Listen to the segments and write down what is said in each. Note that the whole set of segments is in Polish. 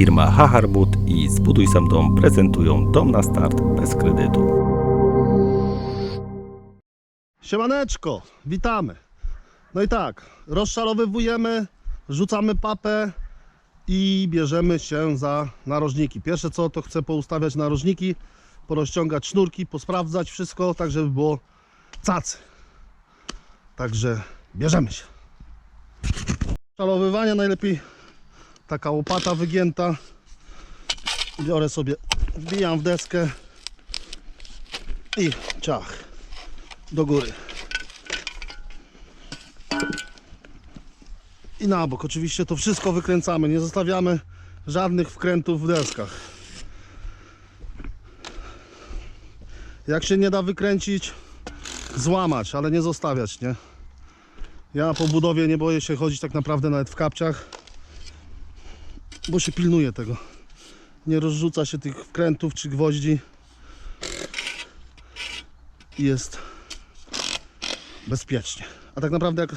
Firma Haharbut i Zbuduj Sam Dom prezentują Dom na start bez kredytu. Siemaneczko, witamy. No i tak, rozszalowywujemy, rzucamy papę i bierzemy się za narożniki. Pierwsze co, to chcę poustawiać narożniki, porozciągać sznurki, posprawdzać wszystko, tak żeby było cacy. Także bierzemy się. Szalowywanie najlepiej taka łopata wygięta. Biorę sobie, wbijam w deskę i ciach do góry. I na bok. Oczywiście to wszystko wykręcamy. Nie zostawiamy żadnych wkrętów w deskach. Jak się nie da wykręcić, złamać, ale nie zostawiać, nie? Ja po budowie nie boję się chodzić tak naprawdę nawet w kapciach, bo się pilnuje tego. Nie rozrzuca się tych wkrętów czy gwoździ. Jest bezpiecznie. A tak naprawdę jak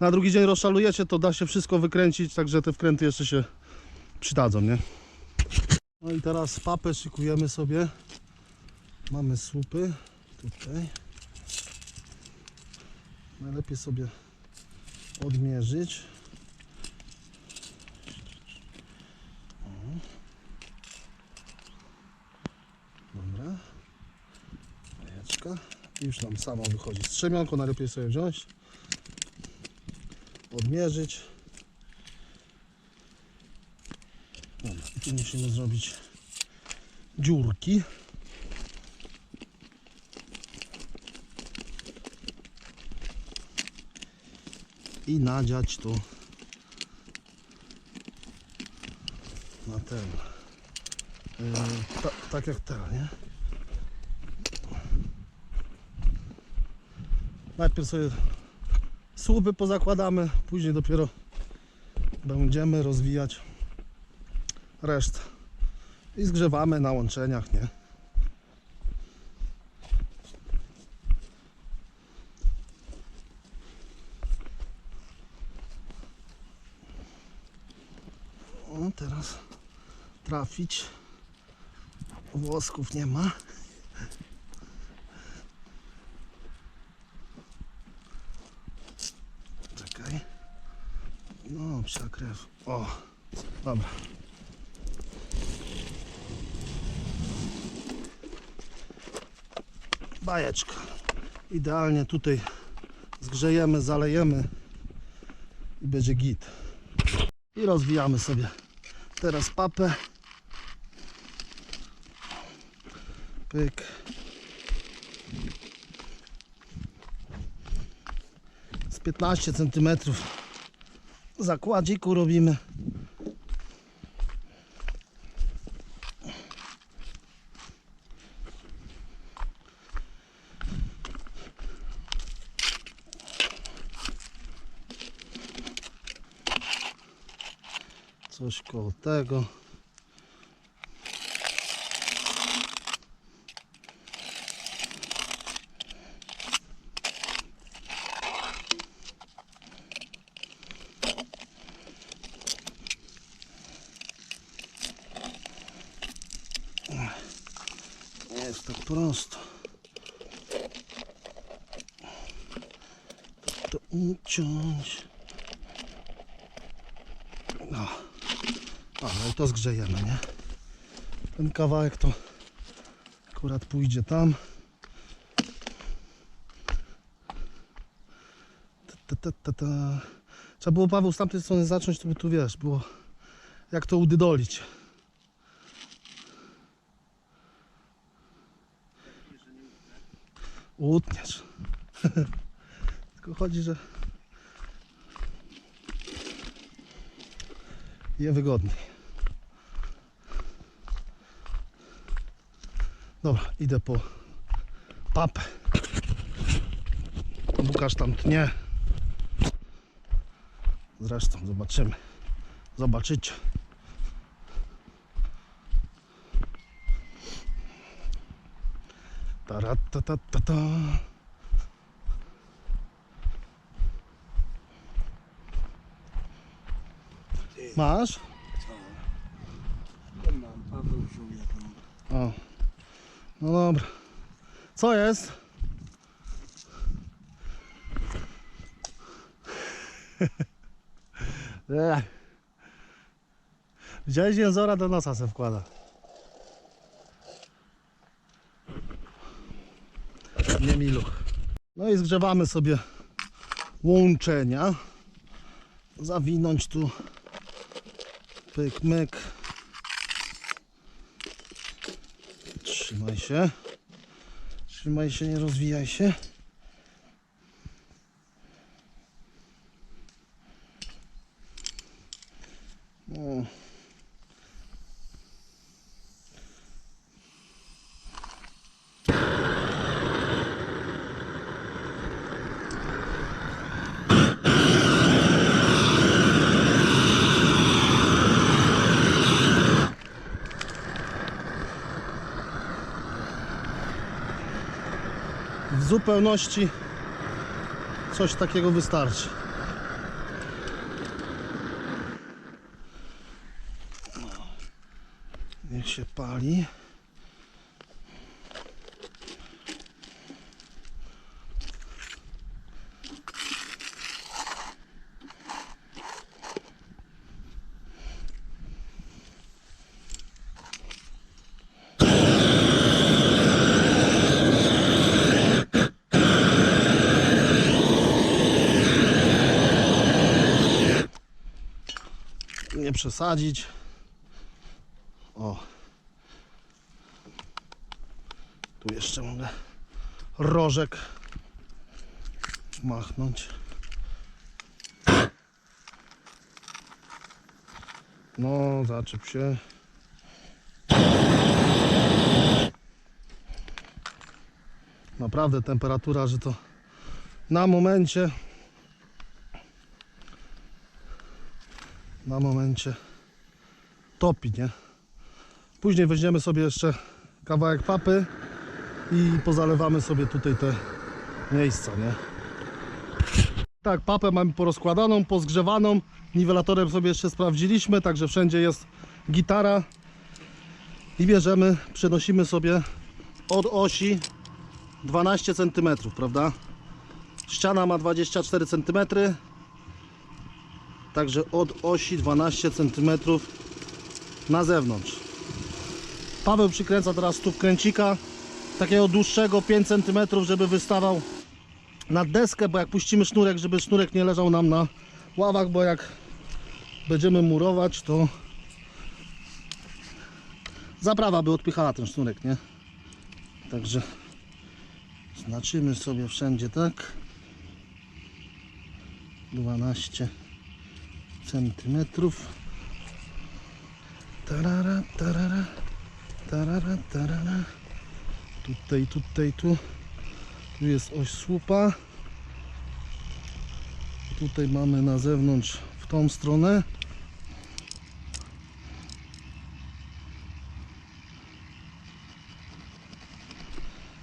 na drugi dzień rozszalujecie, to da się wszystko wykręcić, także te wkręty jeszcze się przydadzą, nie? No i teraz papę szykujemy sobie. Mamy słupy tutaj. Najlepiej sobie odmierzyć. Dobra. Jajeczka. Już nam samo wychodzi. Strzemionko najlepiej sobie wziąć. Odmierzyć. Dobra, i tu musimy zrobić dziurki. I nadziać tu na ten. Ta, tak jak teraz, nie? Najpierw sobie słupy pozakładamy, później dopiero będziemy rozwijać resztę. I zgrzewamy na łączeniach, nie? Teraz trafić. Włosków nie ma. Czekaj. No, psia krew. O, dobra. Bajeczka. Idealnie tutaj zgrzejemy, zalejemy i będzie git. I rozwijamy sobie teraz papę. Pyk. z 15 cm zakładziku robimy. Coś koło tego. Nie jest tak prosto. To uciąć. No. Ale to zgrzejemy, nie? Ten kawałek to akurat pójdzie tam. Ta, ta, ta, ta, ta. Trzeba było Paweł z tamtej strony zacząć, to by tu wiesz, było jak to udydolić. Utniesz. Tylko chodzi, że je wygodniej. Dobra, idę po papę. Łukasz tam tnie. Zresztą zobaczymy. Zobaczycie. Taratatata. Masz? żółwia tam. O. No dobra. Co jest? Widziałeś jęzora do nosa se wkłada. Nie miluch. No i zgrzewamy sobie łączenia. Zawinąć tu pyk myk. Trzymaj się. Trzymaj się, nie rozwijaj się. Zupełności coś takiego wystarczy. Niech się pali. Nie przesadzić. O. Tu jeszcze mogę rożek machnąć. No, zaczep się. Naprawdę temperatura, że to na momencie na momencie topi, nie? Później weźmiemy sobie jeszcze kawałek papy i pozalewamy sobie tutaj te miejsca, nie? Tak, papę mamy porozkładaną, pozgrzewaną. Niwelatorem sobie jeszcze sprawdziliśmy, także wszędzie jest gitara. I bierzemy, przenosimy sobie od osi 12 cm, prawda? Ściana ma 24 cm, Także od osi 12 cm na zewnątrz. Paweł przykręca teraz stóp kręcika takiego dłuższego 5 cm, żeby wystawał na deskę, bo jak puścimy sznurek, żeby sznurek nie leżał nam na ławach, bo jak będziemy murować, to zaprawa by odpychała ten sznurek, nie? Także znaczymy sobie wszędzie tak 12 centymetrów. Tarara, tarara, tarara, tarara. Tutaj, tutaj, tu. Tu jest oś słupa. Tutaj mamy na zewnątrz w tą stronę.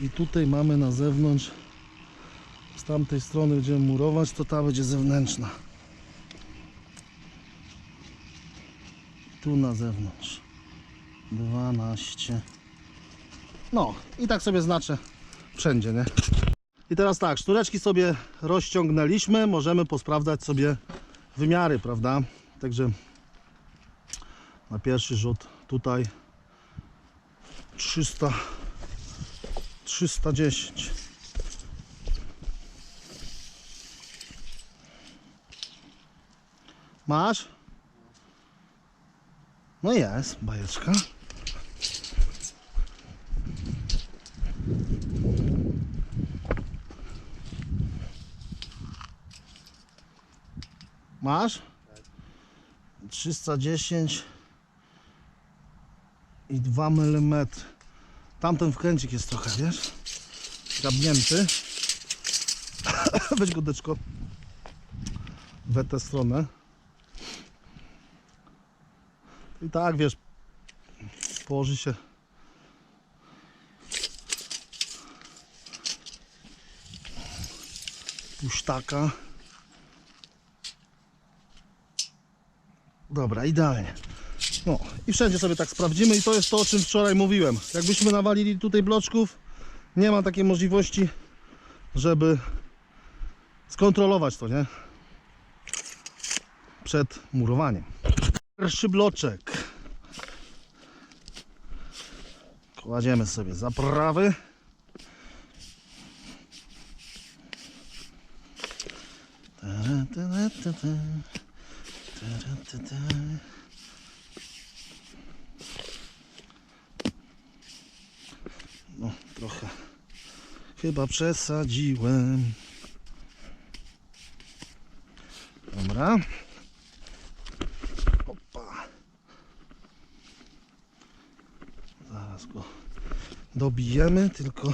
I tutaj mamy na zewnątrz z tamtej strony będziemy murować, to ta będzie zewnętrzna. Tu na zewnątrz. 12 no i tak sobie znaczę wszędzie nie? I teraz tak sznureczki sobie rozciągnęliśmy możemy posprawdzać sobie wymiary prawda? Także na pierwszy rzut tutaj 300 310 masz? No jest, bajeczka. Masz? 310 i 2 mm. Tamten wkręcik jest trochę, wiesz? Grabnięty. Weź go deczko. We tę stronę. I tak wiesz, położy się. Pusztaka. Dobra, idealnie. No i wszędzie sobie tak sprawdzimy i to jest to, o czym wczoraj mówiłem. Jakbyśmy nawalili tutaj bloczków, nie ma takiej możliwości, żeby skontrolować to, nie? Przed murowaniem. Pierwszy bloczek. Kładziemy sobie zaprawy. No, trochę chyba przesadziłem. Dobra. Dobijemy, tylko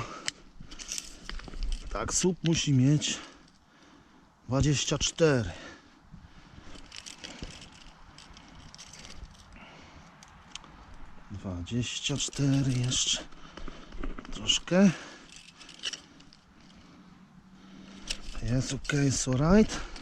tak, słup musi mieć 24. Dwadzieścia cztery jeszcze troszkę. Jest ok, jest alright.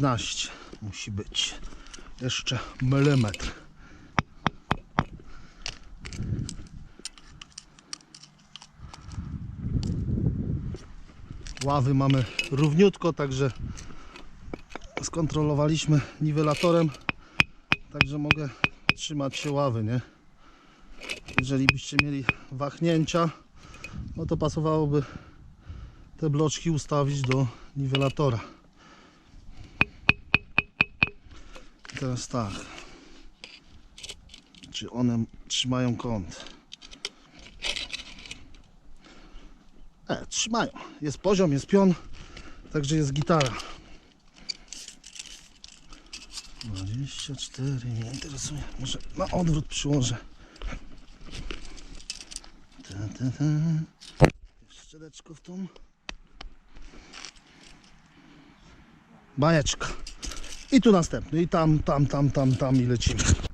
Czternaście musi być. Jeszcze milimetr. Ławy mamy równiutko, także skontrolowaliśmy niwelatorem, także mogę trzymać się ławy, nie? Jeżeli byście mieli wahnięcia, no to pasowałoby te bloczki ustawić do niwelatora. Teraz tak. Czy one trzymają kąt? E, trzymają. Jest poziom, jest pion, także jest gitara. 24 nie interesuje. Może na odwrót przyłożę. Ta, ta, ta. Jeszcze leczko w tą. Bajeczka. I tu następny. I tam, tam, tam, tam, tam i lecimy.